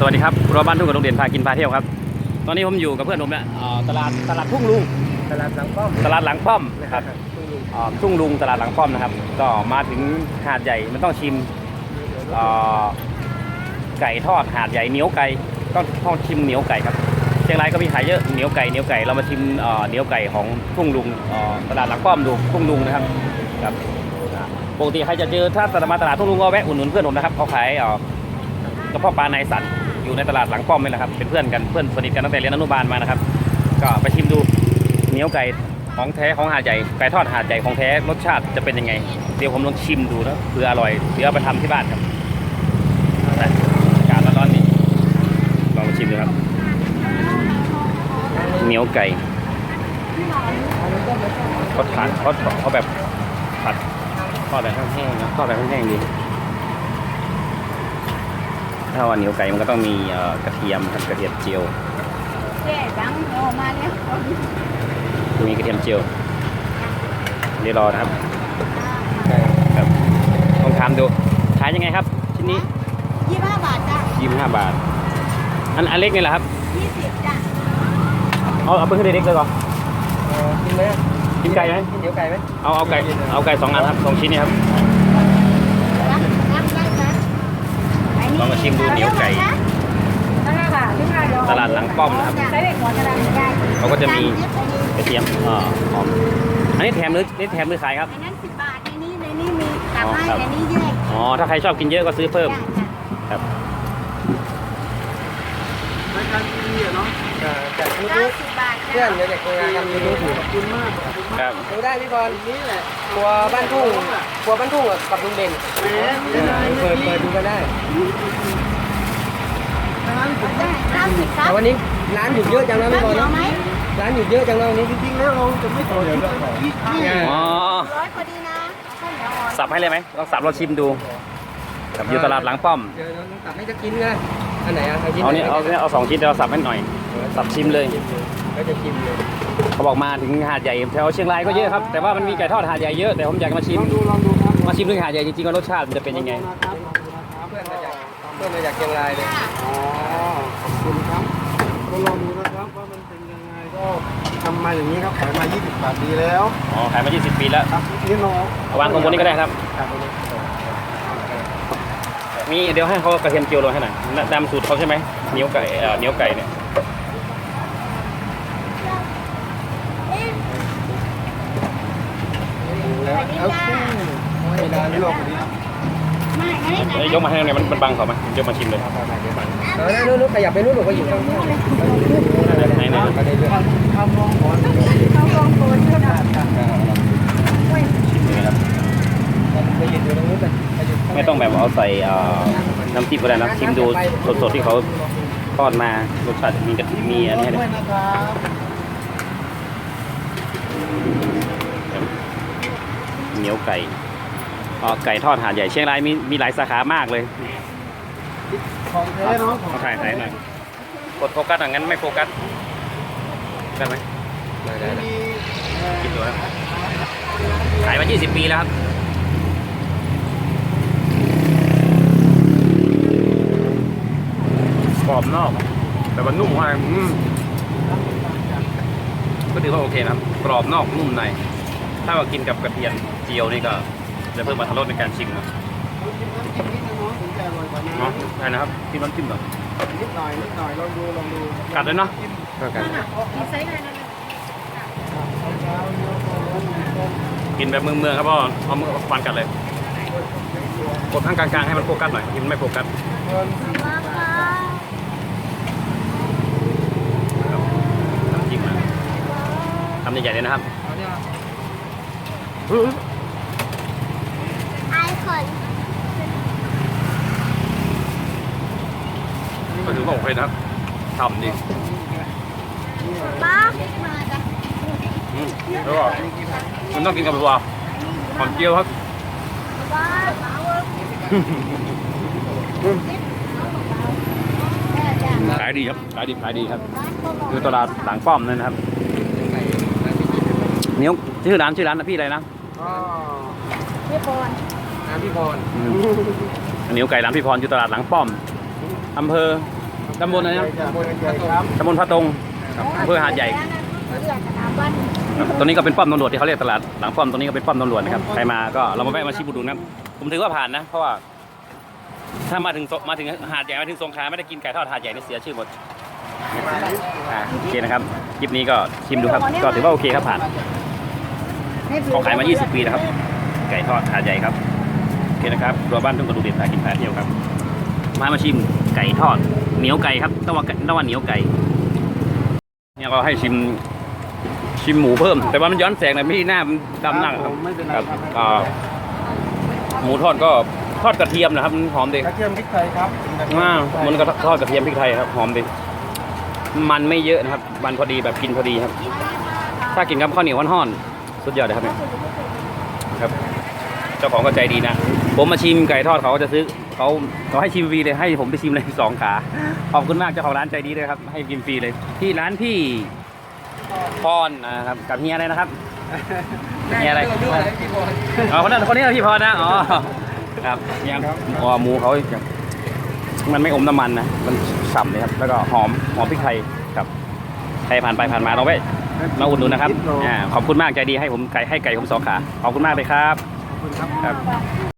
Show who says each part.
Speaker 1: สวัสดีครับรัวบ้านทุ่งกับโรงเรียนพากินพาเที่ยวครับ ตอนนี้ผมอยู่กับเพื่อนผมเนี่ยเอ่อตลาดตลาดทุ่งลุง
Speaker 2: ตลาดหลังป้อม
Speaker 1: ตลาดหลังป้อมนะครับ
Speaker 2: ทุ่งลุง
Speaker 1: เอ่อทุ่งลุงตลาดหลังป้อมนะครับ ก็มาถึงหาดใหญ่มันต้องชิมเอ่อไก่ทอดหาดใหญ่เหนียวไก่ต้องต้องชิมเหนียวไก่ครับ เชียงรายก็มีขายเยอะเหนียวไก่เหนียวไก่เรามาชิมเอ่อเหนียวไก่ของทุ่งลุงเอ่อตลาดหลังป้อมดูทุ่งลุงนะครับครับอ่าปกติใครจะเจอถ้าตลาดมาตลาดทุ่งลุงก็แวะอุดหนุนเพื่อนผมนะครับเขาขายเอ่อกระเพาะปลาในสัตว์ อยู่ในตลาดหลังป้อมนี่แหละครับเป็นเพื่อนกันเพื่อนสนิทกันตั้งแต่เรียนอนุบาลมานะครับ ก็ไปชิมดูเหนียวไก่ของแท้ของหาดใหญ่ไก่ทอดหาดใหญ่ของแท้รสชาติจะเป็นยังไง เดี๋ยวผมลองชิมดูนะเผื่ออร่อยเดี๋ยวเอาไปทำที่บ้านครับแต่อากาศร้อนๆนี้ลองชิมดูครับเหนียวไก่เขาทานเขาเขาแบบผัดทอดแบบแห้งๆนะทอดแบบแห้งๆดี ถ้าว่าเหนียวไก่มันก็ต้องมีเอ่อกระเทียมครับกระเทียมเจียว
Speaker 3: เจ๊ดังโอมาเนี่ย
Speaker 1: มีกระเทียมเจียวเดี๋ยวรอนะครับครับลองทำดูขายยังไงครับชิ้นนี้
Speaker 3: ยี่ห้าบาทจ้ะ
Speaker 1: 25บาท อันอันเล็กนี่แหละครับ
Speaker 3: ยี่สิบจ้ะ
Speaker 1: เอาเอาเพิ่งให้เด็กๆเลยก่อน
Speaker 2: เออกินไหม
Speaker 1: กินไก่ไหม
Speaker 2: กินเดี๋ยวไก่ไหม
Speaker 1: เอาเอาไก่เอาไก่สองอันครับสองชิ้นนี่ครับ
Speaker 3: รับรับได้จ้ะ
Speaker 1: ลองมาชิมดูเหนียวไก่
Speaker 3: นั่นแหละค่ะที่มาเดี๋ยว
Speaker 1: ตลาดหลังป้อมนะครับ
Speaker 3: ใช้เด็กหัวกระดานได้
Speaker 1: เขาก็จะมีกระเทียมอ่าหอมอันนี้แถมหรือนี่แถมหรือขายครับ
Speaker 3: อันนั้นสิบบาทในนี้ในนี้มีตับให้
Speaker 1: อ๋อครับ
Speaker 3: ในนี้แยก
Speaker 1: อ๋อถ้าใครชอบกินเยอะก็ซื้อเพิ่ม
Speaker 3: จ้ะจ้ะ
Speaker 1: ครับ
Speaker 2: รายการทีวีเนาะจาก ยูทู
Speaker 3: เก้า
Speaker 2: บ
Speaker 3: สิบบาท
Speaker 2: เพื่อ
Speaker 3: จ้ะ
Speaker 2: นเดี๋ยวจะคุยกันยูทูบขอบคุณมาก
Speaker 1: ครับ
Speaker 2: ดูได้พี่บอลนี่แหละครัวบ้านทุ่งครัวบ้านทุ่งกับลุงเด่นเปิดเปิดดูกันได้
Speaker 3: ได้เก้าสิบครับ
Speaker 2: แต่วันนี้ร้านหยุดเยอะจังนะพี่บอล
Speaker 3: เดียว
Speaker 2: เนาะ
Speaker 3: ไหม
Speaker 2: ร้านหยุดเยอะจังนะวันนี้จริงๆแล้วเราจะไม่ต่อที่
Speaker 1: อ๋อ
Speaker 3: ร้อยพอดีนะข้าวเหนียวอ่อน
Speaker 1: สับให้เลยไหมลองสับเราชิมดูครับอยู่ตลาดหลังป้อม
Speaker 2: เดี๋ยวเราตัดให้จะกินไงอันไหนอะชิ้น
Speaker 1: เอาเนี่ยเอาเนี่ยเอาสองชิ้นเดี๋ยวเราสับให้หน่อย สับชิมเลย
Speaker 2: ก็จะชิมเลย
Speaker 1: เขาบอกมาถึงหาดใหญ่แถวเชียงรายก็เยอะครับ แต่ว่ามันมีไก่ทอดหาดใหญ่เยอะแต่ผมอยากมาชิม
Speaker 2: ลองดูลองดูครับ
Speaker 1: มาชิมด้วยหาดใหญ่จริงๆว่ารสชาติมันจะเป็นยังไง
Speaker 2: เพื่อนมาจากเพื่อนมาจากเชียงรายเลย
Speaker 3: จ้ะ
Speaker 4: อ๋อขอบคุณครับก็ลองดูนะครับว่ามันเป็นยังไงก็ทำมาอย่างนี้ครับขายมา 20 บาทดีแล้ว
Speaker 1: อ๋อ ขายมา 20 ปีแล้ว
Speaker 4: ครับนี่น้อง
Speaker 1: เอาวางตรงบนนี้ก็ได้ครับ
Speaker 4: ครับ
Speaker 1: มีเดี๋ยวให้เขากระเทียมเจียวลงให้หน่อยดำสูตรเขาใช่ไหมเหนียวไก่เอ่อเหนียวไก่เนี่ย
Speaker 4: แล้วเอาคู่ เวลาลวกนี้
Speaker 3: ไม่ไม่ได้
Speaker 1: เอ้ยกมาให้หน่อยมันมันบังเขาไหมยกมาชิมเลย
Speaker 2: เออนู่นนู่นขยับไปนู่นหนูก็อยู่ตรงนู้
Speaker 1: ไหนไหน
Speaker 2: ก็ได้เรื่อง
Speaker 4: ทำมองก่อน
Speaker 3: เขาลองโกนด้วยนะ
Speaker 1: ชิมเลยครับ
Speaker 2: ไปยืนอยู่ตรงนู้นไปไปยืน
Speaker 1: ไม่ต้องแบบเอาใส่น้ำจิ้มก็ได้นะชิมดูสดๆที่เขาทอดมารสชาติมีกะทิมีอันนี้ให้
Speaker 4: ด้
Speaker 1: ด้
Speaker 4: ว
Speaker 1: วยเหนียวไก่ อ๋อไก่ทอดหาดใหญ่เชียงรายมีมีหลายสาขามากเลย
Speaker 4: ของแท้เนาะของ
Speaker 1: เอาถ่ายถ่ายหน่อยกดโฟกัสอย่างนั้นไม่โฟกัสได้ไหม
Speaker 2: ได้ได้ได้
Speaker 1: กินดูครับขายมา 20 ปีแล้วครับกรอบนอก แต่ว่านุ่มมากอืมก็ถือว่าโอเคนะครับ กรอบนอกนุ่มใน ถ้าว่ากินกับกระเทียมเจียวนี่ก็ จะเพิ่มมาทรสในการชิมนะ
Speaker 4: น้องถึงจะอร่อยกว่านี้
Speaker 1: เนาะใช่นะครับที่น้ำจิ้มเหรอ
Speaker 4: นิดหน่อยนิดหน่อยลองดูลองดู
Speaker 1: กัดเลยเนาะ
Speaker 2: เท่ากัน
Speaker 3: มีไซส์อะไรนะ
Speaker 1: กินแบบเมืองๆครับพ่อเอามือฟันกัดเลยกดข้างกลางๆให้มันโฟกัสหน่อยที่มันไม่โฟกัส
Speaker 3: มาค่ะ
Speaker 1: น้ำจิ้มนะทำใหญ่ๆเลยนะครับ
Speaker 3: ไอคอน
Speaker 1: ก็ถือว่าโอเคนะครับทำดี
Speaker 3: ป้ามาจ้ะ
Speaker 1: อืมแล้วก็มันต้องกินกับตัวหอมเจียวครับ
Speaker 3: ป้าป้าเวิร์กจ้ะ
Speaker 1: ขายดีครับขายดีขายดีครับคือตลาดหลังป้อมนั่นนะครับเนี้ยชื่อร้านชื่อร้านนะพี่อะไรนะ
Speaker 2: อ๋อ
Speaker 3: พี่ปอน
Speaker 2: น้ำพี่พร
Speaker 1: เหนียวไก่ร้านพี่พรอยู่ตลาดหลังป้อมอำเภอ ตำบลอะไรนะ
Speaker 4: ตำบลใหญ่ครับ
Speaker 1: ตำบลพระตรงครับอำเภอหาดใหญ่
Speaker 3: เรียกสถาบัน
Speaker 1: ครับตรงนี้ก็เป็นป้อมตำรวจที่เขาเรียกตลาดหลังป้อมตรงนี้ก็เป็นป้อมตำรวจนะครับใครมาก็เรามาแวะมาชิมบุดูนะครับผมถือว่าผ่านนะ เพราะว่าถ้ามาถึงสมาถึงหาดใหญ่มาถึงสงขลาไม่ได้กินไก่ทอดหาดใหญ่นี่เสียชื่อหมดอ่าโอเคนะครับคลิปนี้ก็ชิมดูครับ ก็ถือว่าโอเคครับผ่านเขาขายมา 20 ปีนะครับ ไก่ทอดหาดใหญ่ครับโอเคนะครับครัวบ้านทุ่งกระดูกเด็ดพากินพาเที่ยวครับ มามาชิมไก่ทอด เหนียวไก่ครับต้องว่าต้องว่าเหนียวไก่ เนี่ยก็ให้ชิมชิมหมูเพิ่ม แต่ว่ามันย้อนแสงหน่อยไม่ที่หน้ามันดำหนัก
Speaker 4: ครับผมไม่เป็นไร
Speaker 1: ครับ
Speaker 4: ครับ
Speaker 1: อ่าหมูทอดก็ทอดกระเทียมนะครับมันหอมดี
Speaker 4: กระเทียมพริกไทยครับ
Speaker 1: อ่ามันก็ทอดกระเทียมพริกไทยครับหอมดีมันไม่เยอะนะครับ มันพอดีแบบกินพอดีครับ ถ้ากินกับข้าวเหนียวห่อนๆสุดยอดเลยครับเนี่ยครับ เจ้าของก็ใจดีนะ ผมมาชิมไก่ทอดเขาก็จะซื้อเขาเขาให้ชิมฟรีเลยให้ผมไปชิมเลยสองขา ขอบคุณมากเจ้าของร้านใจดีเลยครับ ให้กินฟรีเลย ที่ร้านพี่พรนะครับกับเฮียอะไรนะครับมีอะไรอ๋อคนนั้นคนนี้เหรอพี่พรนะอ๋อครับยังอ๋อหมูเขาจะมันไม่อมน้ำมันนะมันฉ่ำเลยครับแล้วก็หอมหอมพริกไทยครับใครผ่านไปผ่านมาเราไปมาอุดหนุนนะครับอ่าขอบคุณมากใจดีให้ผมไก่ให้ไก่ผมสองขา ขอบคุณมากเลยครับ
Speaker 4: ขอบ คุณครับ
Speaker 1: ครับ